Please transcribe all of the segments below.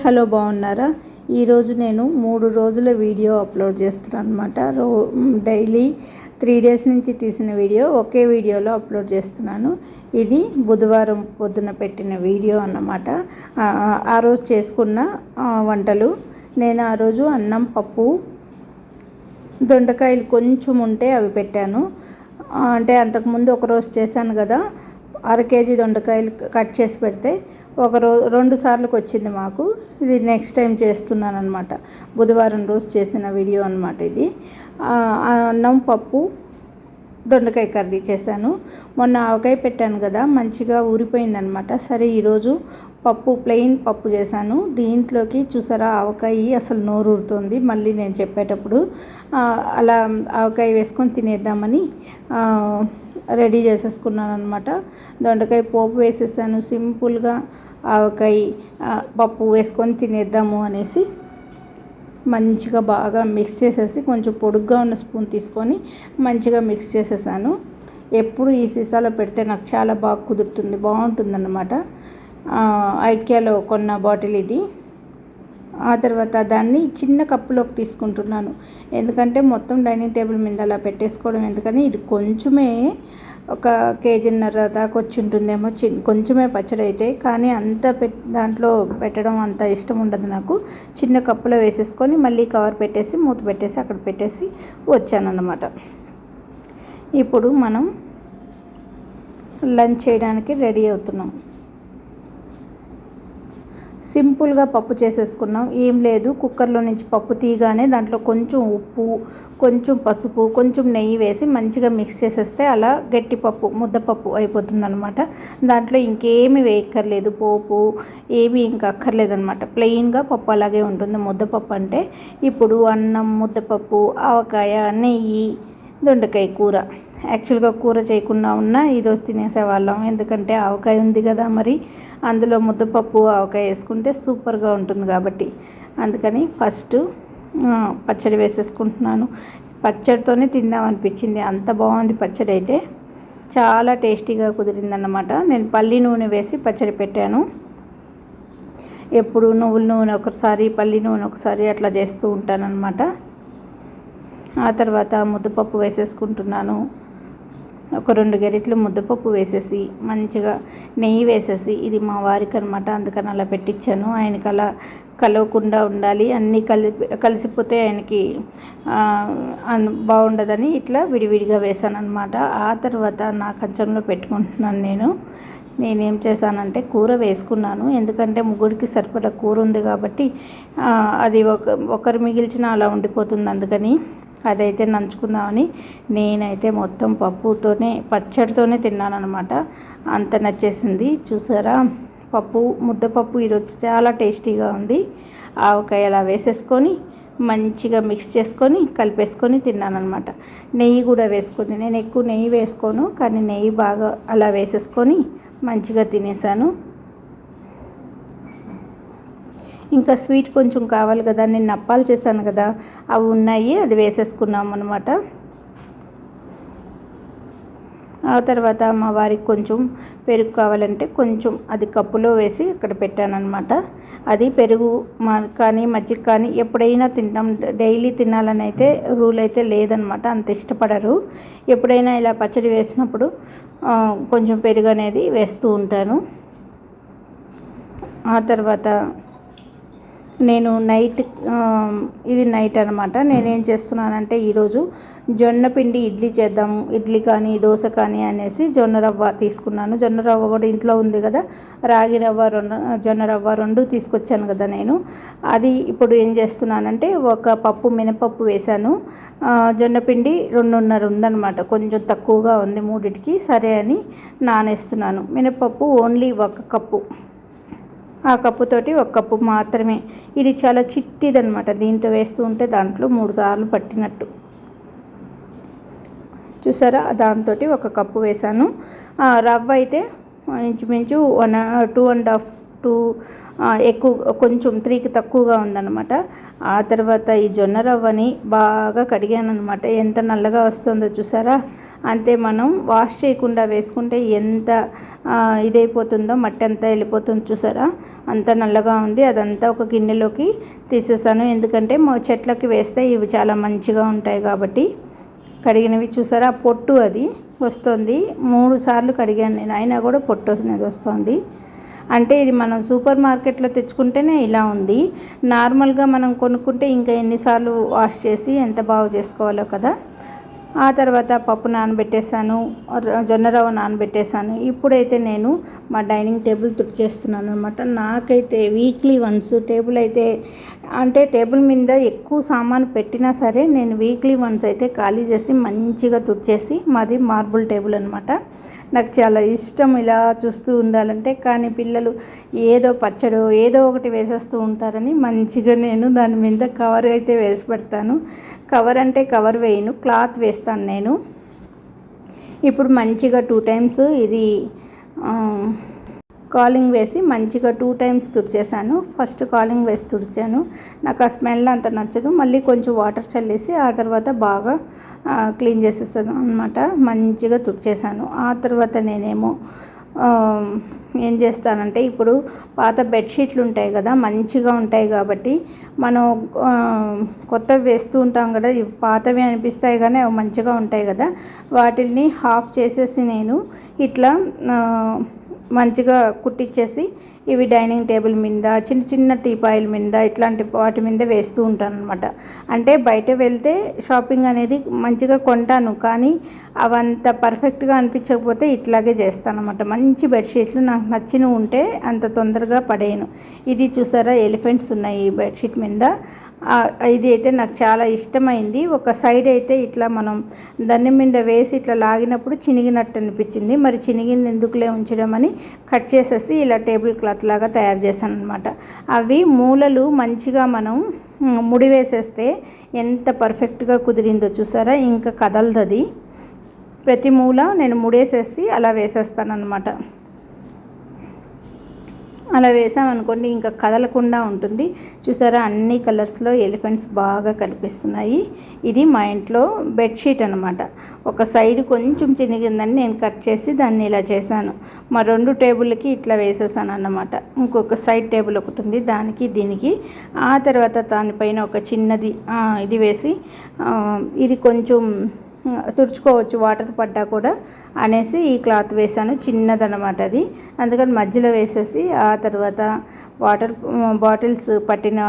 Hello బాగున్నారా? ఈరోజు నేను మూడు రోజుల వీడియో అప్లోడ్ చేస్తున్నాను అనమాట రో డైలీ త్రీ డేస్ నుంచి తీసిన వీడియో ఒకే వీడియోలో అప్లోడ్ చేస్తున్నాను. ఇది బుధవారం పొద్దున పెట్టిన వీడియో అన్నమాట. ఆ రోజు చేసుకున్న వంటలు. నేను ఆ రోజు అన్నం పప్పు దొండకాయలు కొంచెం ఉంటే అవి పెట్టాను. అంటే అంతకుముందు ఒక రోజు చేశాను కదా అర కేజీ దొండకాయలు కట్ చేసి పెడితే ఒక రో రెండు సార్లకు వచ్చింది మాకు. ఇది నెక్స్ట్ టైం చేస్తున్నాను అనమాట బుధవారం రోజు చేసిన వీడియో అనమాట ఇది. అన్నం పప్పు దొండకాయ కర్రీ చేశాను. మొన్న ఆవకాయ పెట్టాను కదా మంచిగా ఊరిపోయిందనమాట సరే ఈరోజు పప్పు ప్లెయిన్ పప్పు చేశాను. దీంట్లోకి చూసారా ఆవకాయ అసలు నోరూరుతుంది. మళ్ళీ నేను చెప్పేటప్పుడు అలా ఆవకాయ వేసుకొని తినేద్దామని రెడీ చేసేసుకున్నాను అనమాట దొండకాయ పోపు వేసేసాను సింపుల్గా ఆవకాయ పప్పు వేసుకొని తినేద్దాము అనేసి మంచిగా బాగా మిక్స్ చేసేసి కొంచెం పొడుగ్గా ఉన్న స్పూన్ తీసుకొని మంచిగా మిక్స్ చేసేసాను. ఎప్పుడు ఈ సీసాలో పెడితే నాకు చాలా బాగా కుదురుతుంది బాగుంటుందన్నమాట. ఐక్యాలో కొన్న బాటిల్ ఇది. ఆ తర్వాత దాన్ని చిన్న కప్పులోకి తీసుకుంటున్నాను. ఎందుకంటే మొత్తం డైనింగ్ టేబుల్ మీద అలా పెట్టేసుకోవడం ఎందుకని ఇది కొంచెమే ఒక కేజీన్నర దాకా వచ్చి ఉంటుందేమో చి కొంచెమే పచ్చడి అయితే కానీ అంత పెట్ దాంట్లో పెట్టడం అంత ఇష్టం ఉండదు నాకు. చిన్న కప్పులో వేసేసుకొని మళ్ళీ కవర్ పెట్టేసి మూత పెట్టేసి అక్కడ పెట్టేసి వచ్చానన్నమాట. ఇప్పుడు మనం లంచ్ చేయడానికి రెడీ అవుతున్నాం. సింపుల్గా పప్పు చేసేసుకున్నాం. ఏం లేదు కుక్కర్లో నుంచి పప్పు తీయగానే దాంట్లో కొంచెం ఉప్పు కొంచెం పసుపు కొంచెం నెయ్యి వేసి మంచిగా మిక్స్ చేసేస్తే అలా గట్టి పప్పు ముద్దపప్పు అయిపోతుందనమాట దాంట్లో ఇంకేమి వేయక్కర్లేదు పోపు ఏమి ఇంకా అక్కర్లేదనమాట ప్లెయిన్గా పప్పు అలాగే ఉంటుంది ముద్దపప్పు అంటే. ఇప్పుడు అన్నం ముద్దపప్పు ఆవకాయ నెయ్యి దొండకాయ కూర. యాక్చువల్గా కూర చేయకుండా ఉన్నా ఈరోజు తినేసేవాళ్ళం. ఎందుకంటే ఆవకాయ ఉంది కదా మరి అందులో ముద్దపప్పు ఆవకాయ వేసుకుంటే సూపర్గా ఉంటుంది కాబట్టి. అందుకని ఫస్ట్ పచ్చడి వేసేసుకుంటున్నాను. పచ్చడితోనే తిందాం అనిపించింది. అంత బాగుంది పచ్చడి అయితే. చాలా టేస్టీగా కుదిరిందన్నమాట. నేను పల్లి నూనె వేసి పచ్చడి పెట్టాను. ఎప్పుడు నువ్వుల నూనె ఒకసారి పల్లి నూనె ఒకసారి అట్లా చేస్తూ ఉంటానన్నమాట. ఆ తర్వాత ముద్దపప్పు వేసేసుకుంటున్నాను. ఒక రెండు గరిటలు ముద్దపప్పు వేసేసి మంచిగా నెయ్యి వేసేసి ఇది మా వారికి అనమాట అందుకని అలా పెట్టించాను ఆయనకి అలా కలవకుండా ఉండాలి. అన్నీ కలిపి కలిసిపోతే ఆయనకి బాగుండదని ఇట్లా విడివిడిగా వేసాను అనమాట ఆ తర్వాత నా కంచంలో పెట్టుకుంటున్నాను నేను. నేనేం చేశానంటే కూర వేసుకున్నాను. ఎందుకంటే ముగ్గురికి సరిపడా కూర ఉంది కాబట్టి అది ఒక ఒకరు మిగిల్చిన అలా ఉండిపోతుంది అందుకని. అదైతే నంచుకుందామని నేనైతే మొత్తం పప్పుతోనే పచ్చడితోనే తిన్నానమాట అంత నచ్చేసింది. చూసారా? పప్పు ముద్దపప్పు ఈరోజు చాలా టేస్టీగా ఉంది. ఆవకాయ అలా వేసేసుకొని మంచిగా మిక్స్ చేసుకొని కలిపేసుకొని తిన్నానమాట నెయ్యి కూడా వేసుకుంది. నేను ఎక్కువ నెయ్యి వేసుకోను కానీ నెయ్యి బాగా అలా వేసేసుకొని మంచిగా తినేసాను. ఇంకా స్వీట్ కొంచెం కావాలి కదా నేను నప్పాలు చేశాను కదా అవి ఉన్నాయి అది వేసేసుకున్నాం అనమాట ఆ తర్వాత మా వారికి కొంచెం పెరుగు కావాలంటే కొంచెం అది కప్పులో వేసి అక్కడ పెట్టానమాట అది పెరుగు మా కానీ మజ్జిగ కానీ ఎప్పుడైనా తింటాం. డైలీ తినాలని అయితే రూల్ అయితే లేదనమాట అంత ఇష్టపడరు. ఎప్పుడైనా ఇలా పచ్చడి వేసినప్పుడు కొంచెం పెరుగు అనేది వేస్తూ ఉంటాను. ఆ తర్వాత నేను నైట్ ఇది నైట్ అనమాట నేనేం చేస్తున్నానంటే ఈరోజు జొన్న పిండి ఇడ్లీ చేద్దాము. ఇడ్లీ కానీ దోశ కానీ అనేసి జొన్న రవ్వ తీసుకున్నాను. జొన్న రవ్వ కూడా ఇంట్లో ఉంది కదా. రాగి రవ్వ రెండు జొన్న రవ్వ రెండు తీసుకొచ్చాను కదా నేను. అది ఇప్పుడు ఏం చేస్తున్నానంటే ఒక పప్పు మినపప్పు వేశాను. జొన్న పిండి రెండున్నర ఉందన్నమాట. కొంచెం తక్కువగా ఉంది మూడిటికి. సరే అని నానేస్తున్నాను. మినపప్పు ఓన్లీ ఒక కప్పు. ఆ కప్పుతోటి ఒక కప్పు మాత్రమే. ఇది చాలా చిట్టిదనమాట దీంతో వేస్తూ ఉంటే దాంట్లో మూడు సార్లు పట్టినట్టు. చూసారా? దాంతో ఒక కప్పు వేసాను రవ్వ అయితే ఇంచుమించు one two and half two ఎక్కువ కొంచెం త్రీకి తక్కువగా ఉందన్నమాట. ఆ తర్వాత ఈ జొన్న రవ్వని బాగా కడిగాను అనమాట ఎంత నల్లగా వస్తుందో చూసారా? అంతే మనం వాష్ చేయకుండా వేసుకుంటే ఎంత ఇదైపోతుందో మట్టి అంతా వెళ్ళిపోతుంది చూసారా? అంత నల్లగా ఉంది. అదంతా ఒక గిన్నెలోకి తీసేసాను. ఎందుకంటే మా చెట్లకి వేస్తే ఇవి చాలా మంచిగా ఉంటాయి కాబట్టి కడిగినవి చూసారా? ఆ పొట్టు అది వస్తుంది. మూడు సార్లు కడిగాను నేను. అయినా కూడా పొట్టు అనేది వస్తుంది. అంటే ఇది మనం సూపర్ మార్కెట్లో తెచ్చుకుంటేనే ఇలా ఉంది. నార్మల్గా మనం కొనుక్కుంటే ఇంకా ఎన్నిసార్లు వాష్ చేసి ఎంత బాగు చేసుకోవాలో కదా? ఆ తర్వాత పప్పు నానబెట్టేశాను జొన్న రవ్వ నానబెట్టేశాను. ఇప్పుడైతే నేను మా డైనింగ్ టేబుల్ తుడిచేస్తున్నాను అనమాట నాకైతే వీక్లీ వన్స్ టేబుల్ అయితే అంటే టేబుల్ మీద ఎక్కువ సామాను పెట్టినా సరే నేను వీక్లీ వన్స్ అయితే ఖాళీ చేసి మంచిగా తుడిచేసి మాది మార్బుల్ టేబుల్ అనమాట నాకు చాలా ఇష్టం ఇలా చూస్తూ ఉండాలంటే కానీ పిల్లలు ఏదో పచ్చడో ఏదో ఒకటి వేసేస్తూ ఉంటారని మంచిగా నేను దాని మీద కవర్ అయితే వేసి పెడతాను. కవర్ అంటే కవర్ వేయను క్లాత్ వేస్తాను నేను. ఇప్పుడు మంచిగా టూ టైమ్స్ ఇది కాలింగ్ వేసి మంచిగా టూ టైమ్స్ తుడిచేసాను ఫస్ట్ కాలింగ్ వేసి తుడిచాను. నాకు ఆ స్మెల్ అంత నచ్చదు. మళ్ళీ కొంచెం వాటర్ చల్లేసి ఆ తర్వాత బాగా క్లీన్ చేసేస్తాను అనమాట మంచిగా తుడిచేసాను ఆ తర్వాత నేనేమో ఏం చేస్తానంటే ఇప్పుడు పాత బెడ్షీట్లు ఉంటాయి కదా మంచిగా ఉంటాయి కాబట్టి మనం కొత్తవి వేస్తూ ఉంటాం కదా పాతవి అనిపిస్తాయి కానీ అవి మంచిగా ఉంటాయి కదా వాటిని హాఫ్ చేసేసి నేను ఇట్లా మంచిగా కుట్టించేసి ఇవి డైనింగ్ టేబుల్ మీద చిన్న చిన్న టీపాయిల మీద ఇట్లాంటి వాటి మీద వేస్తూ ఉంటాను అనమాట అంటే బయట వెళ్తే షాపింగ్ అనేది మంచిగా కొంటాను కానీ అవంత పర్ఫెక్ట్గా అనిపించకపోతే ఇట్లాగే చేస్తాను అనమాట మంచి బెడ్షీట్లు నాకు నచ్చినవి ఉంటే అంత తొందరగా పడేయను. ఇది చూసారా ఎలిఫెంట్స్ ఉన్నాయి ఈ బెడ్షీట్ మీద. ఇది అయితే నాకు చాలా ఇష్టమైంది. ఒక సైడ్ అయితే ఇట్లా మనం దాన్ని మీద వేసి ఇట్లా లాగినప్పుడు చినిగినట్టు అనిపించింది. మరి చినిగింది ఎందుకులే ఉంచడం అని కట్ చేసేసి ఇలా టేబుల్ క్లాత్ లాగా తయారు చేశాను అనమాట అవి మూలలు మంచిగా మనం ముడి వేసేస్తే ఎంత పర్ఫెక్ట్గా కుదిరిందో చూసారా? ఇంకా కదలదది. ప్రతి మూల నేను ముడేసేసి అలా వేసేస్తాను అనమాట అలా వేసామనుకోండి ఇంకా కదలకుండా ఉంటుంది. చూసారా అన్ని కలర్స్లో ఎలిఫెంట్స్ బాగా కనిపిస్తున్నాయి. ఇది మా ఇంట్లో బెడ్షీట్ అనమాట ఒక సైడ్ కొంచెం చినిగిందని నేను కట్ చేసి దాన్ని ఇలా చేశాను. మా రెండు టేబుల్కి ఇట్లా వేసేసాను అన్నమాట. ఇంకొక సైడ్ టేబుల్ ఒకటి ఉంది దానికి దీనికి. ఆ తర్వాత దానిపైన ఒక చిన్నది ఇది వేసి ఇది కొంచెం తుడుచుకోవచ్చు వాటర్ పడ్డా కూడా అనేసి ఈ క్లాత్ వేసాను చిన్నదనమాట అది. అందుకని మధ్యలో వేసేసి ఆ తర్వాత వాటర్ బాటిల్స్ పట్టిన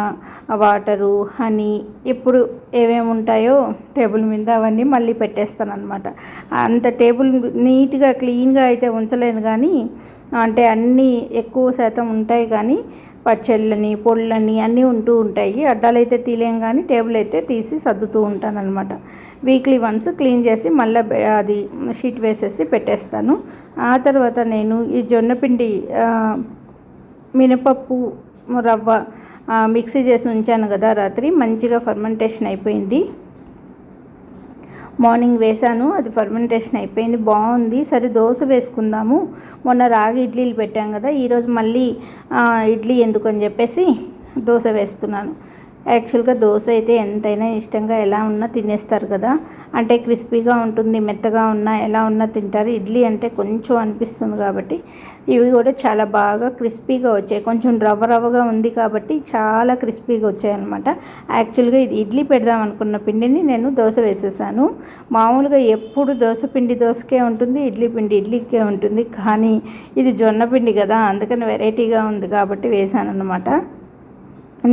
వాటరు హనీ ఎప్పుడు ఏమేమి ఉంటాయో టేబుల్ మీద అవన్నీ మళ్ళీ పెట్టేస్తాను అనమాట అంత టేబుల్ నీట్గా క్లీన్గా అయితే ఉంచలేను కానీ అంటే అన్నీ ఎక్కువ శాతం ఉంటాయి కానీ పచ్చళ్ళని పొళ్ళని అన్నీ ఉంటూ ఉంటాయి. అడ్డాలు అయితే తీలేం కానీ టేబుల్ అయితే తీసి సర్దుతూ ఉంటాను అనమాట వీక్లీ వన్స్ క్లీన్ చేసి మళ్ళీ అది షీట్ వేసేసి పెట్టేస్తాను. ఆ తర్వాత నేను ఈ జొన్నపిండి మినపప్పు రవ్వ మిక్సీ చేసి ఉంచాను కదా రాత్రి మంచిగా ఫర్మెంటేషన్ అయిపోయింది. మార్నింగ్ వేశాను అది ఫర్మెంటేషన్ అయిపోయింది బాగుంది. సరే దోశ వేసుకుందాము. మొన్న రాగి ఇడ్లీలు పెట్టాం కదా ఈరోజు మళ్ళీ ఇడ్లీ ఎందుకు అని చెప్పేసి దోశ వేస్తున్నాను. యాక్చువల్గా దోశ అయితే ఎంతైనా ఇష్టంగా ఎలా ఉన్నా తినేస్తారు కదా. అంటే క్రిస్పీగా ఉంటుంది మెత్తగా ఉన్నా ఎలా ఉన్నా తింటారు. ఇడ్లీ అంటే కొంచెం అనిపిస్తుంది కాబట్టి ఇవి కూడా చాలా బాగా క్రిస్పీగా వచ్చాయి. కొంచెం రవ్వ రవ్వగా ఉంది కాబట్టి చాలా క్రిస్పీగా వచ్చాయి అనమాట యాక్చువల్గా ఇది ఇడ్లీ పెడదాం అనుకున్న పిండిని నేను దోశ వేసేసాను. మామూలుగా ఎప్పుడు దోశ పిండి దోశకే ఉంటుంది ఇడ్లీ పిండి ఇడ్లీకే ఉంటుంది. కానీ ఇది జొన్న పిండి కదా అందుకని వెరైటీగా ఉంది కాబట్టి వేసాను అనమాట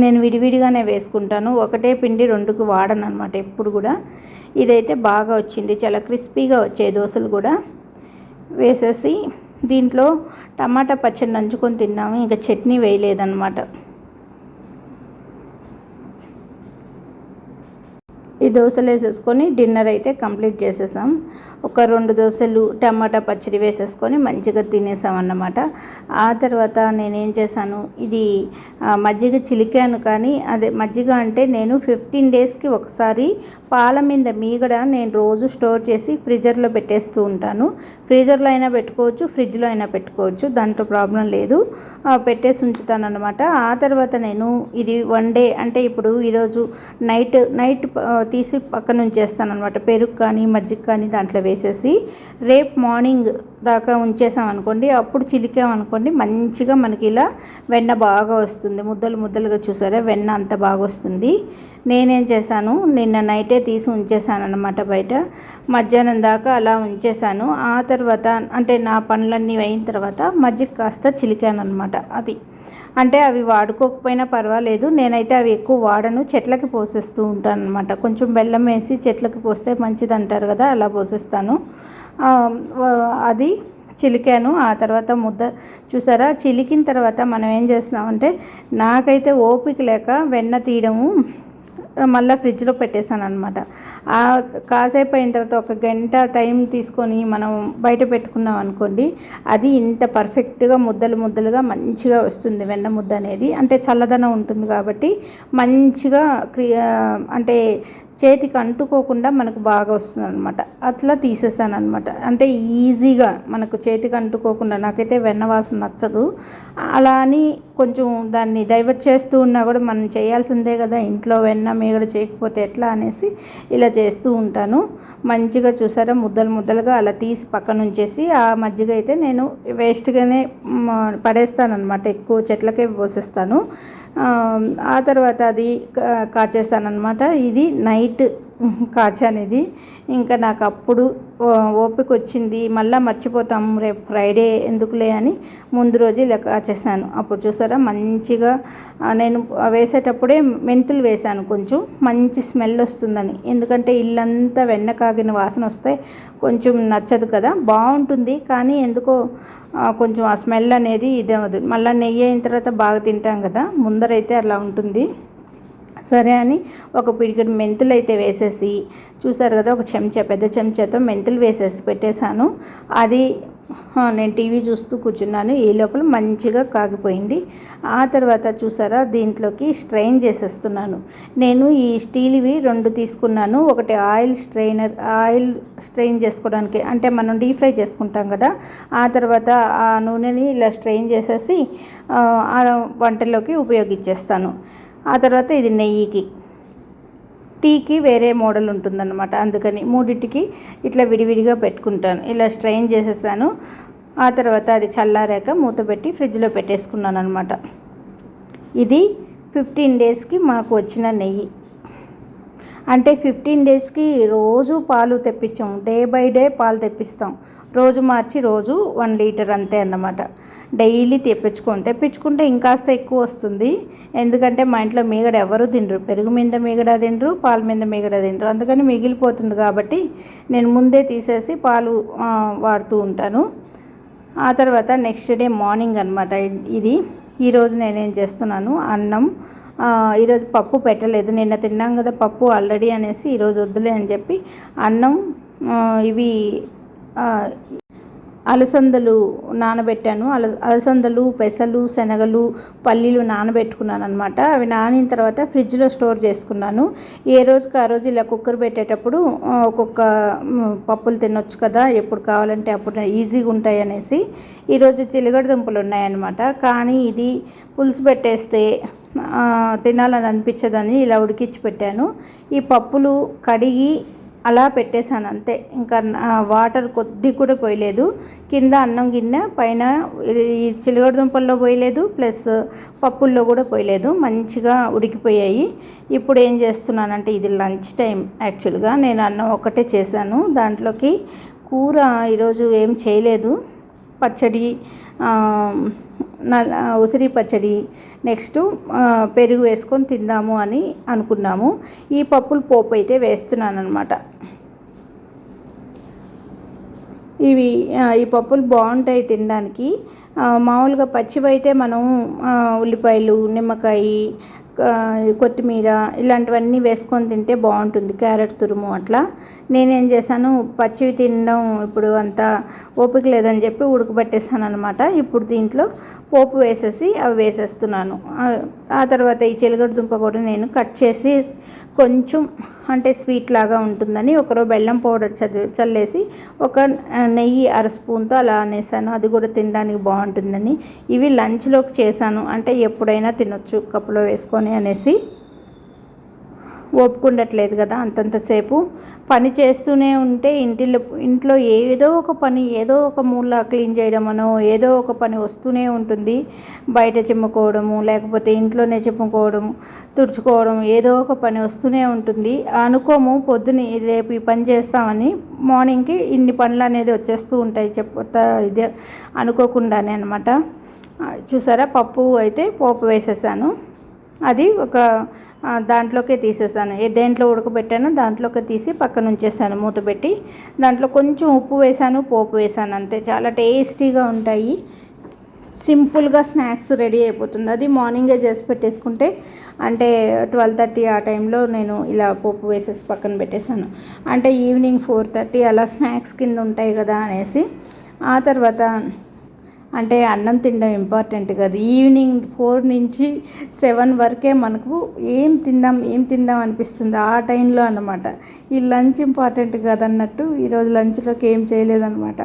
నేను విడివిడిగానే వేసుకుంటాను. ఒకటే పిండి రెండుకు వాడను అనమాట ఎప్పుడు కూడా. ఇదైతే బాగా వచ్చింది. చాలా క్రిస్పీగా వచ్చాయి దోశలు కూడా. వేసేసి దీంట్లో టమాటా పచ్చడి నంచుకొని తిన్నాము. ఇంకా చట్నీ వేయలేదన్నమాట. ఈ దోశలు వేసేసుకొని డిన్నర్ అయితే కంప్లీట్ చేసేసాం. ఒక రెండు దోశలు టమాటా పచ్చడి వేసేసుకొని మంచిగా తినేసాం అన్నమాట ఆ తర్వాత నేనేం చేశాను ఇది మజ్జిగ చిలికాను కానీ అదే మజ్జిగ అంటే నేను ఫిఫ్టీన్ డేస్కి ఒకసారి పాల మీద మీగడ నేను రోజు స్టోర్ చేసి ఫ్రిజర్లో పెట్టేస్తూ ఉంటాను. ఫ్రీజర్లో అయినా పెట్టుకోవచ్చు ఫ్రిడ్జ్లో అయినా పెట్టుకోవచ్చు దాంట్లో ప్రాబ్లం లేదు. పెట్టేసి ఉంచుతాను అనమాట ఆ తర్వాత నేను ఇది వన్ డే అంటే ఇప్పుడు ఈరోజు నైట్ నైట్ తీసి పక్కన ఉంచేస్తాను అనమాట పెరుగు కానీ మజ్జిగ కానీ దాంట్లో వేసేసి రేపు మార్నింగ్ దాకా ఉంచేసాం అనుకోండి అప్పుడు చిలికాం అనుకోండి మంచిగా మనకి ఇలా వెన్న బాగా వస్తుంది. ముద్దలు ముద్దలుగా చూసారా? వెన్న అంత బాగా వస్తుంది. నేనేం చేశాను? నిన్న నైటే తీసి ఉంచేసాను అనమాట బయట. మధ్యాహ్నం దాకా అలా ఉంచేసాను ఆ తర్వాత అంటే నా పనులన్నీ అయిన తర్వాత మజ్జిగ కాస్త చిలికాను అనమాట అది. అంటే అవి వాడుకోకపోయినా పర్వాలేదు. నేనైతే అవి ఎక్కువ వాడను. చెట్లకి పోసేస్తూ ఉంటాను అనమాట కొంచెం బెల్లం వేసి చెట్లకి పోస్తే మంచిది అంటారు కదా అలా పోసేస్తాను. అది చిలికాను ఆ తర్వాత ముద్ద చూసారా? చిలికిన తర్వాత మనం ఏం చేస్తున్నామంటే నాకైతే ఓపిక లేక వెన్న తీయడము మళ్ళీ ఫ్రిడ్జ్లో పెట్టేశాను అనమాట ఆ కాసేపు అయిన తర్వాత ఒక గంట టైం తీసుకొని మనం బయట పెట్టుకున్నాం అనుకోండి అది ఇంత పర్ఫెక్ట్గా ముద్దలు ముద్దలుగా మంచిగా వస్తుంది వెన్న ముద్ద అనేది. అంటే చల్లదనం ఉంటుంది కాబట్టి మంచిగా క్రియా అంటే చేతికి అంటుకోకుండా మనకు బాగా వస్తుంది అనమాట అట్లా తీసేసాను అనమాట అంటే ఈజీగా మనకు చేతికి అంటుకోకుండా నాకైతే వెన్న వాసన నచ్చదు. అలా అని కొంచెం దాన్ని డైవర్ట్ చేస్తూ ఉన్నా కూడా మనం చేయాల్సిందే కదా ఇంట్లో వెన్న మీగడ చేయకపోతే ఎట్లా అనేసి ఇలా చేస్తూ ఉంటాను. మంచిగా చూసారా ముద్దలు ముద్దలుగా అలా తీసి పక్కన ఉంచేసి ఆ మజ్జిగ అయితే నేను వేస్ట్గానే పడేస్తాను అనమాట ఎక్కువ చెట్లకే పోసేస్తాను. ఆ, తర్వాత అది కా- కాచేసానమాట ఇది నైట్ కాచాను ఇది ఇంకా నాకు అప్పుడు ఓ- ఓపిక వచ్చింది మళ్ళీ మర్చిపోతాం రేపు ఫ్రైడే ఎందుకులే అని ముందు రోజు ఇలా కాచేసాను అప్పుడు చూసారా మంచిగా నేను వేసేటప్పుడే మెంతులు వేశాను కొంచెం మంచి స్మెల్ వస్తుందని. ఎందుకంటే ఇల్లంతా వెన్న కాగిన వాసన వస్తే కొంచెం నచ్చదు కదా బాగుంటుంది. కానీ ఎందుకో కొంచెం ఆ స్మెల్ అనేది ఇదే అవ్వదు మళ్ళీ నెయ్యి అయిన తర్వాత బాగా తింటాం కదా ముందరైతే అలా ఉంటుంది. సరే అని ఒక పిడికెడు మెంతులు అయితే వేసేసి చూసారు కదా ఒక చెంచా పెద్ద చెంచాతో మెంతులు వేసేసి పెట్టేశాను. అది నేను టీవీ చూస్తూ కూర్చున్నాను. ఈ లోపల మంచిగా కాగిపోయింది. ఆ తర్వాత చూసారా దీంట్లోకి స్ట్రెయిన్ చేసేస్తున్నాను. నేను ఈ స్టీల్వి రెండు తీసుకున్నాను. ఒకటి ఆయిల్ స్ట్రెయినర్ ఆయిల్ స్ట్రెయిన్ చేసుకోవడానికి అంటే మనం డీప్ ఫ్రై చేసుకుంటాం కదా ఆ తర్వాత ఆ నూనెని ఇలా స్ట్రెయిన్ చేసేసి ఆ వంటల్లోకి ఉపయోగించేస్తాను. ఆ తర్వాత ఇది నెయ్యికి. టీకి వేరే మోడల్ ఉంటుందన్నమాట. అందుకని మూడింటికి ఇట్లా విడివిడిగా పెట్టుకుంటాను. ఇలా స్ట్రెయిన్ చేసేసాను. ఆ తర్వాత అది చల్లారాక మూత పెట్టి ఫ్రిడ్జ్లో పెట్టేసుకున్నాను అనమాట ఇది ఫిఫ్టీన్ డేస్కి మాకు వచ్చిన నెయ్యి. అంటే ఫిఫ్టీన్ డేస్కి రోజు పాలు తెప్పించాం. డే బై డే పాలు తెప్పిస్తాం. రోజు మార్చి రోజు వన్ లీటర్ అంతే అన్నమాట. డైలీ తెప్పించుకొని తెప్పించుకుంటే ఇంకాస్త ఎక్కువ వస్తుంది. ఎందుకంటే మా ఇంట్లో మీగడ ఎవరు తినరు. పెరుగు మీద మీగడ తినరు పాల మీద మీగడ తినరు. అందుకని మిగిలిపోతుంది కాబట్టి నేను ముందే తీసేసి పాలు వాడుతూ ఉంటాను. ఆ తర్వాత నెక్స్ట్ డే మార్నింగ్ అనమాట ఇది. ఈరోజు నేనేం చేస్తున్నాను? అన్నం ఈరోజు పప్పు పెట్టలేదు. నిన్న తిన్నాం కదా పప్పు ఆల్రెడీ అనేసి ఈరోజు వద్దులే అని చెప్పి అన్నం ఇవి అలసందలు నానబెట్టాను. అల అలసందలు పెసలు శనగలు పల్లీలు నానబెట్టుకున్నాను అనమాట అవి నానిన తర్వాత ఫ్రిడ్జ్లో స్టోర్ చేసుకున్నాను. ఏ రోజుకి ఆ రోజు ఇలా కుక్కర్ పెట్టేటప్పుడు ఒక్కొక్క పప్పులు తినొచ్చు కదా ఎప్పుడు కావాలంటే అప్పుడు ఈజీగా ఉంటాయి అనేసి ఈరోజు చిలుగడ దుంపలు ఉన్నాయన్నమాట. కానీ ఇది పులుసు పెట్టేస్తే తినాలని అనిపించదని ఇలా ఉడికించి పెట్టాను. ఈ పప్పులు కడిగి అలా పెట్టేశాను అంతే. ఇంకా వాటర్ కొద్ది కూడా పోయలేదు. కింద అన్నం గిన్నె పైన ఈ చిలగడ దుంపల్లో పోయలేదు ప్లస్ పప్పుల్లో కూడా పోయలేదు. మంచిగా ఉడికిపోయాయి. ఇప్పుడు ఏం చేస్తున్నానంటే ఇది లంచ్ టైం యాక్చువల్గా. నేను అన్నం ఒకటే చేశాను. దాంట్లోకి కూర ఈరోజు ఏం చేయలేదు. పచ్చడి ఉసిరి పచ్చడి నెక్స్ట్ పెరుగు వేసుకొని తిందాము అని అనుకున్నాము. ఈ పప్పులు పోపు అయితే వేస్తున్నాను అనమాట ఇవి ఈ పప్పులు బాగుంటాయి తినడానికి. మామూలుగా పచ్చివైతే మనం ఉల్లిపాయలు నిమ్మకాయ కొత్తిమీర ఇలాంటివన్నీ వేసుకొని తింటే బాగుంటుంది క్యారెట్ తురుము అట్లా. నేనేం చేశాను పచ్చివి తినడం ఇప్పుడు అంత ఓపిక లేదని చెప్పి ఉడకబెట్టేసాను అనమాట ఇప్పుడు దీంట్లో పోపు వేసేసి అవి వేసేస్తున్నాను. ఆ- తర్వాత ఈ చిలగడ దుంప కూడా నేను కట్ చేసి కొంచెం అంటే స్వీట్ లాగా ఉంటుందని ఒకరో బెల్లం పౌడర్ చదివి చల్లేసి ఒక నెయ్యి అర స్పూన్తో అలా అనేసాను. అది కూడా తినడానికి బాగుంటుందని. ఇవి లంచ్లోకి చేశాను. అంటే ఎప్పుడైనా తినొచ్చు కప్పులో వేసుకొని అనేసి. ఓపుకుండట్లేదు కదా అంతంతసేపు పని చేస్తూనే ఉంటే ఇంటిలో ఇంట్లో ఏదో ఒక పని ఏదో ఒక మూల క్లీన్ చేయడమనో ఏదో ఒక పని వస్తూనే ఉంటుంది. బయట చిమ్ముకోవడము లేకపోతే ఇంట్లోనే చిమ్ముకోవడం తుడుచుకోవడం ఏదో ఒక పని వస్తూనే ఉంటుంది. అనుకోము పొద్దున రేపు ఈ పని చేస్తామని మార్నింగ్కి ఇన్ని పనులు అనేది వచ్చేస్తూ ఉంటాయి చెప్ప ఇదే అనుకోకుండానే అనమాట చూసారా? పప్పు అయితే పోపు వేసేసాను. అది ఒక దాంట్లోకే తీసేసాను. ఏ దేంట్లో ఉడకబెట్టాను దాంట్లోకి తీసి పక్కన ఉంచేసాను మూత పెట్టి. దాంట్లో కొంచెం ఉప్పు వేసాను పోపు వేసాను అంతే. చాలా టేస్టీగా ఉంటాయి. సింపుల్గా స్నాక్స్ రెడీ అయిపోతుంది. అది మార్నింగే చేసి పెట్టేసుకుంటే అంటే ట్వెల్వ్ థర్టీ ఆ టైంలో నేను ఇలా పోపు వేసేసి పక్కన పెట్టేశాను. అంటే ఈవినింగ్ ఫోర్ థర్టీ అలా స్నాక్స్ కింద ఉంటాయి కదా అనేసి ఆ తర్వాత అంటే అన్నం తినడం ఇంపార్టెంట్ కాదు. ఈవినింగ్ ఫోర్ నుంచి సెవెన్ వరకే మనకు ఏం తిందాం ఏం తిందాం అనిపిస్తుంది ఆ టైంలో అన్నమాట. ఈ లంచ్ ఇంపార్టెంట్ కాదన్నట్టు ఈరోజు లంచ్లోకి ఏం చేయలేదన్నమాట.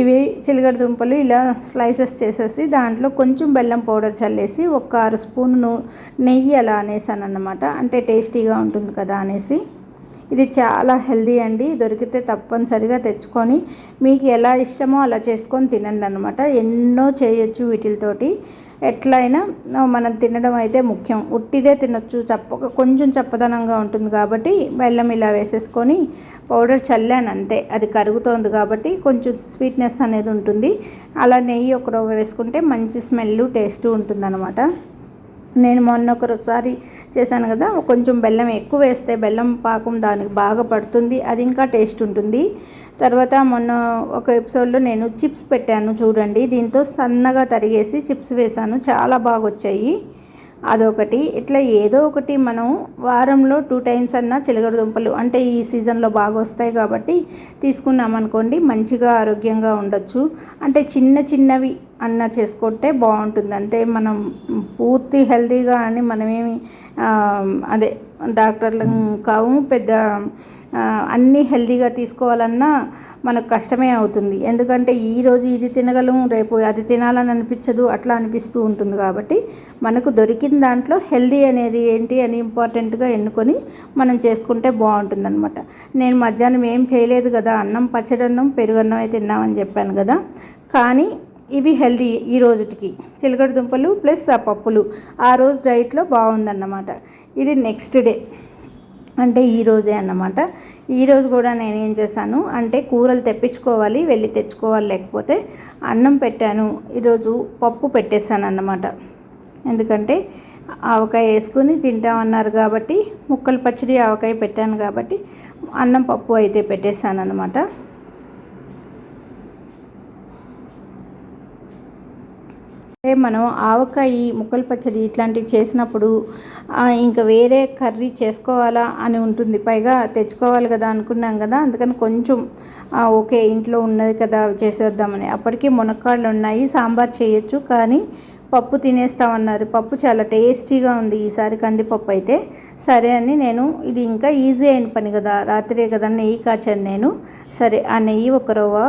ఇవి చిలకడ దుంపలు ఇలా స్లైసెస్ చేసేసి దాంట్లో కొంచెం బెల్లం పౌడర్ చల్లేసి ఒక అర స్పూన్ను నెయ్యి అలా అనేసాను అన్నమాట అంటే టేస్టీగా ఉంటుంది కదా అనేసి. ఇది చాలా హెల్దీ అండి. దొరికితే తప్పనిసరిగా తెచ్చుకొని మీకు ఎలా ఇష్టమో అలా చేసుకొని తినండి అనమాట ఎన్నో చేయొచ్చు వీటితోటి. ఎట్లయినా మనం తినడం అయితే ముఖ్యం. ఉట్టిదే తినొచ్చు చప్ప కొంచెం చప్పదనంగా ఉంటుంది కాబట్టి బెల్లం ఇలా వేసేసుకొని పౌడర్ చల్లాను అంతే. అది కరుగుతోంది కాబట్టి కొంచెం స్వీట్నెస్ అనేది ఉంటుంది. అలా నెయ్యి ఒక రవ్వ వేసుకుంటే మంచి స్మెల్ టేస్ట్ ఉంటుందన్నమాట. నేను మొన్న ఒకసారి చేశాను కదా కొంచెం బెల్లం ఎక్కువ వేస్తే బెల్లం పాకం దానికి బాగా పడుతుంది అది ఇంకా టేస్ట్ ఉంటుంది. తర్వాత మొన్న ఒక ఎపిసోడ్లో నేను చిప్స్ పెట్టాను చూడండి దీంతో సన్నగా తరిగేసి చిప్స్ వేశాను చాలా బాగా వచ్చాయి అదొకటి. ఇట్లా ఏదో ఒకటి మనం వారంలో టూ టైమ్స్ అన్నా చిలకడ దుంపలు అంటే ఈ సీజన్లో బాగా వస్తాయి కాబట్టి తీసుకున్నామనుకోండి మంచిగా ఆరోగ్యంగా ఉండొచ్చు. అంటే చిన్న చిన్నవి అన్న చేసుకుంటే బాగుంటుంది. అంటే మనం పూర్తి హెల్తీగా అని మనమేమి అదే డాక్టర్లు కావు పెద్ద అన్నీ హెల్తీగా తీసుకోవాలన్నా మనకు కష్టమే అవుతుంది. ఎందుకంటే ఈరోజు ఇది తినగలం రేపు అది తినాలని అనిపించదు అట్లా అనిపిస్తూ ఉంటుంది కాబట్టి మనకు దొరికిన దాంట్లో హెల్దీ అనేది ఏంటి అని ఇంపార్టెంట్గా ఎన్నుకొని మనం చేసుకుంటే బాగుంటుందన్నమాట. నేను మధ్యాహ్నం ఏం చేయలేదు కదా అన్నం పచ్చడన్నం పెరుగన్నం అయితే తిన్నామని చెప్పాను కదా. కానీ ఇవి హెల్దీ ఈ రోజుటికి. చిలకడ దుంపలు ప్లస్ ఆ పప్పులు. ఆ రోజు డైట్లో బాగుందన్నమాట. ఇది నెక్స్ట్ డే. అంటే ఈరోజే అన్నమాట. ఈరోజు కూడా నేను ఏం చేశాను అంటే కూరలు తెప్పించుకోవాలి వెళ్ళి తెచ్చుకోవాలి లేకపోతే అన్నం పెట్టాను. ఈరోజు పప్పు పెట్టేశాను అన్నమాట. ఎందుకంటే ఆవకాయ వేసుకుని తింటామన్నారు కాబట్టి ముక్కలు పచ్చడి ఆవకాయ పెట్టాను కాబట్టి అన్నం పప్పు అయితే పెట్టేశాను అన్నమాట. అంటే మనం ఆవకాయ ముక్కల పచ్చడి ఇట్లాంటివి చేసినప్పుడు ఇంకా వేరే కర్రీ చేసుకోవాలా అని ఉంటుంది. పైగా తెచ్చుకోవాలి కదా అనుకున్నాం కదా అందుకని కొంచెం ఓకే ఇంట్లో ఉన్నది కదా చేసేద్దామని. అప్పటికి మునక్కాళ్ళు ఉన్నాయి సాంబార్ చేయొచ్చు కానీ పప్పు తినేస్తామన్నారు. పప్పు చాలా టేస్టీగా ఉంది ఈసారి కందిపప్పు అయితే. సరే అని నేను ఇది ఇంకా ఈజీ అయిన పని కదా రాత్రే కదా నెయ్యి కాచాను నేను. సరే ఆ నెయ్యి ఒక రవ్వ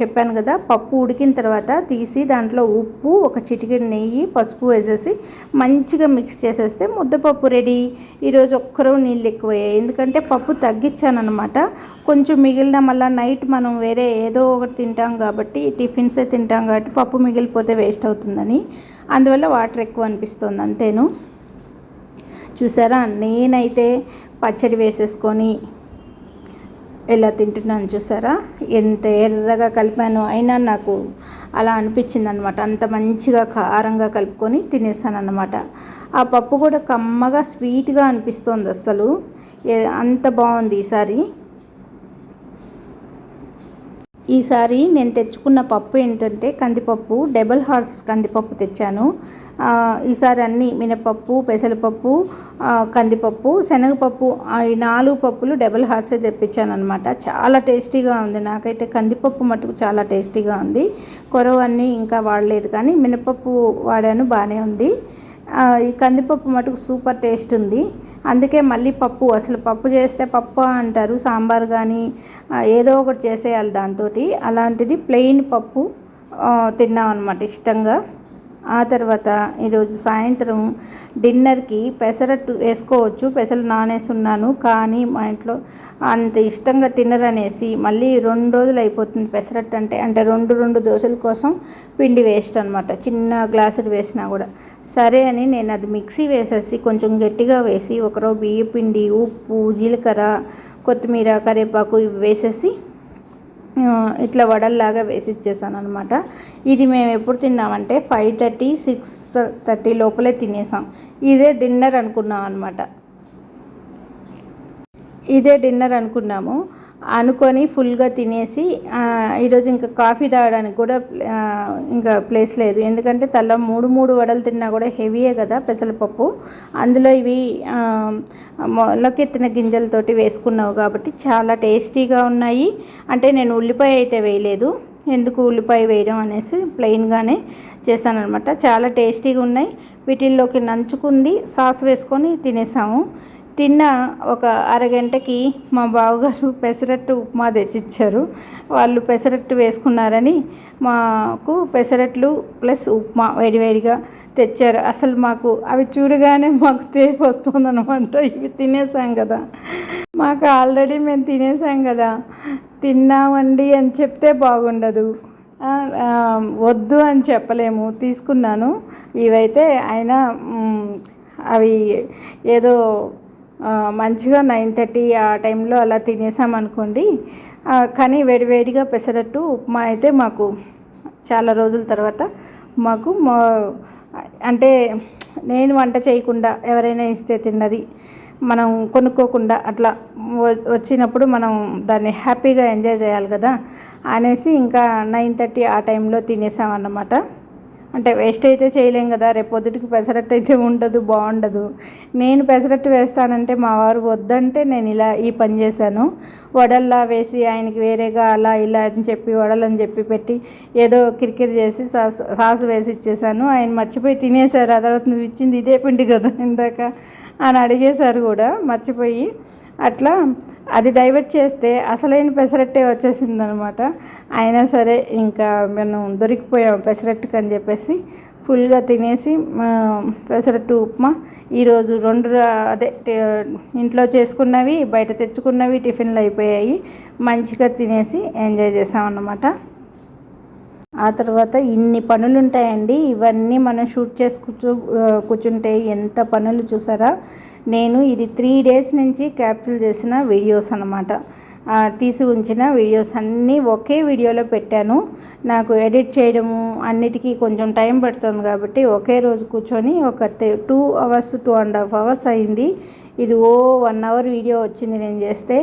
చెప్పాను కదా పప్పు ఉడికిన తర్వాత తీసి దాంట్లో ఉప్పు ఒక చిటికెడు నెయ్యి పసుపు వేసేసి మంచిగా మిక్స్ చేసేస్తే ముద్దపప్పు రెడీ ఈరోజు ఒక్కరో నీళ్ళు ఎక్కువయ్యాయి. ఎందుకంటే పప్పు తగ్గించాను అనమాట కొంచెం మిగిలిన మళ్ళీ నైట్ మనం వేరే ఏదో ఒకటి తింటాం కాబట్టి టిఫిన్సే తింటాం కాబట్టి పప్పు మిగిలిపోతే వేస్ట్ అవుతుందని. అందువల్ల వాటర్ ఎక్కువ అనిపిస్తుంది అంతేను. చూసారా? నేనైతే పచ్చడి వేసేసుకొని ఎలా తింటున్నాను చూసారా? ఎంత ఎర్రగా కలిపాను అయినా నాకు అలా అనిపించింది అనమాట అంత మంచిగా కారంగా కలుపుకొని తినేసాను అనమాట ఆ పప్పు కూడా కమ్మగా స్వీట్గా అనిపిస్తోంది అసలు. అంత బాగుంది ఈసారి ఈసారి నేను తెచ్చుకున్న పప్పు ఏంటంటే కందిపప్పు డబల్ హార్స్ కందిపప్పు తెచ్చాను. ఈసారి అన్ని మినపప్పు పెసరపప్పు కందిపప్పు శనగపప్పు ఈ నాలుగు పప్పులు డబల్ హార్సే తెప్పించాను అనమాట చాలా టేస్టీగా ఉంది. నాకైతే కందిపప్పు మటుకు చాలా టేస్టీగా ఉంది. కొరవన్నీ ఇంకా వాడలేదు కానీ మినపప్పు వాడాను బాగానే ఉంది. ఈ కందిపప్పు మటుకు సూపర్ టేస్ట్ ఉంది. అందుకే మళ్ళీ పప్పు అసలు పప్పు చేస్తే పప్పు అంటారు సాంబార్ కానీ ఏదో ఒకటి చేసేయాలి దాంతో అలాంటిది ప్లెయిన్ పప్పు తిన్నాం అనమాట ఇష్టంగా. ఆ తర్వాత ఈరోజు సాయంత్రం డిన్నర్కి పెసరట్టు వేసుకోవచ్చు పెసలు నానేసి ఉన్నాను కానీ మా ఇంట్లో అంత ఇష్టంగా తినరనేసి మళ్ళీ రెండు రోజులు అయిపోతుంది పెసరట్టు అంటే అంటే రెండు రెండు దోశల కోసం పిండి వేస్ట్ అనమాట చిన్న గ్లాసులు వేసినా కూడా. సరే అని నేను అది మిక్సీ వేసేసి కొంచెం గట్టిగా వేసి ఒకరో బియ్య పిండి ఉప్పు జీలకర్ర కొత్తిమీర కరివేపాకు ఇవి వేసేసి ఇట్లా వడల్లాగా వేసి ఇచ్చేసాను అనమాట ఇది మేము ఎప్పుడు తిన్నామంటే ఫైవ్ థర్టీ సిక్స్ థర్టీ లోపలే తినేసాం. ఇదే డిన్నర్ అనుకున్నాం అనమాట ఇదే డిన్నర్ అనుకున్నాము. అనుకొని ఫుల్గా తినేసి ఈరోజు ఇంకా కాఫీ తాగడానికి కూడా ఇంకా ప్లేస్ లేదు. ఎందుకంటే తల మూడు మూడు వడలు తిన్నా కూడా హెవీయే కదా పెసరపప్పు. అందులో ఇవి మొలకెత్తిన గింజలతోటి వేసుకున్నావు కాబట్టి చాలా టేస్టీగా ఉన్నాయి. అంటే నేను ఉల్లిపాయ అయితే వేయలేదు. ఎందుకు ఉల్లిపాయ వేయడం అనేసి ప్లెయిన్గానే చేశాను చాలా టేస్టీగా ఉన్నాయి. వీటిల్లోకి నంచుకుంది సాస్ వేసుకొని తినేసాము. తిన్న ఒక అరగంటకి మా బావగారు పెసరట్టు ఉప్మా తెచ్చిచ్చారు. వాళ్ళు పెసరట్టు వేసుకున్నారని మాకు పెసరట్లు ప్లస్ ఉప్మా వేడివేడిగా తెచ్చారు. అసలు మాకు అవి చూడగానే మాకు తేపు వస్తుందన్నమాట. ఇవి తినేసాం కదా. మాకు ఆల్రెడీ మేము తినేసాం కదా. తిన్నామండి అని చెప్తే బాగుండదు. వద్దు అని చెప్పలేము. తీసుకున్నాను. ఇవైతే అయినా అవి ఏదో మంచిగా నైన్ థర్టీ ఆ టైంలో అలా తినేసామనుకోండి కానీ వేడివేడిగా పెసరట్టు ఉప్మా అయితే మాకు చాలా రోజుల తర్వాత మాకు మా అంటే నేను వంట చేయకుండా ఎవరైనా ఇస్తే తిన్నది. మనం కొనుక్కోకుండా అట్లా వ- వచ్చినప్పుడు మనం దాన్ని హ్యాపీగా ఎంజాయ్ చేయాలి కదా. అనేసి ఇంకా నైన్ థర్టీ ఆ టైంలో తినేసామన్నమాట. అంటే వేస్ట్ అయితే చేయలేం కదా రేపు పొద్దుటికి పెసరట్టు అయితే ఉండదు బాగుండదు. నేను పెసరట్టు వేస్తానంటే మా వారు వద్దంటే నేను ఇలా ఈ పని చేశాను. వడల్లా వేసి ఆయనకి వేరేగా అలా ఇలా అని చెప్పి వడలని చెప్పి పెట్టి ఏదో కిరికిరి చేసి సాస్ సాస్ వేసి ఇచ్చేసాను ఆయన మర్చిపోయి తినేశారు. ఆ తర్వాత నువ్వు ఇచ్చింది ఇదే పిండి కదా ఇందాక అని అడిగేశారు కూడా మర్చిపోయి. అట్లా అది డైవర్ట్ చేస్తే అసలైన పెసరట్టే వచ్చేసింది అనమాట అయినా సరే ఇంకా మనం దొరికిపోయాం పెసరట్టుకు అని చెప్పేసి ఫుల్గా తినేసి పెసరట్టు ఉప్మా. ఈరోజు రెండు అదే ఇంట్లో చేసుకున్నవి బయట తెచ్చుకున్నవి టిఫిన్లు అయిపోయాయి. మంచిగా తినేసి ఎంజాయ్ చేసామన్నమాట. ఆ తర్వాత ఇన్ని పనులు ఉంటాయండి ఇవన్నీ మనం షూట్ చేసి కూర్చో కూర్చుంటే ఎంత పనులు చూసారా? నేను ఇది త్రీ డేస్ నుంచి క్యాప్చర్ చేసిన వీడియోస్ అనమాట తీసి ఉంచిన వీడియోస్ అన్నీ ఒకే వీడియోలో పెట్టాను. నాకు ఎడిట్ చేయడము అన్నిటికీ కొంచెం టైం పడుతుంది కాబట్టి ఒకే రోజు కూర్చొని ఒక two hours two and half hours అయింది. ఇది ఓ వన్ అవర్ వీడియో వచ్చింది నేను చేస్తే.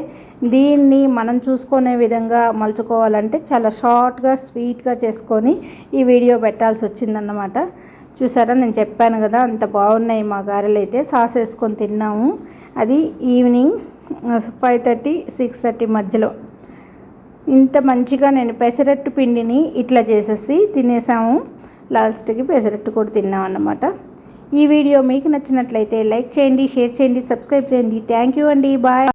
దీన్ని మనం చూసుకునే విధంగా మలుచుకోవాలంటే చాలా షార్ట్గా స్వీట్గా చేసుకొని ఈ వీడియో పెట్టాల్సి వచ్చిందన్నమాట. చూసారా? నేను చెప్పాను కదా అంత బాగున్నాయి మా గారెలు అయితే. సాస్ వేసుకొని తిన్నాము. అది evening five thirty six thirty మధ్యలో. ఇంత మంచిగా నేను పెసరట్టు పిండిని ఇట్లా చేసేసి తినేసాము. లాస్ట్కి పెసరట్టు కూడా తిన్నాం అన్నమాట. ఈ వీడియో మీకు నచ్చినట్లయితే లైక్ చేయండి షేర్ చేయండి సబ్స్క్రైబ్ చేయండి. థ్యాంక్ యూ అండి. బాయ్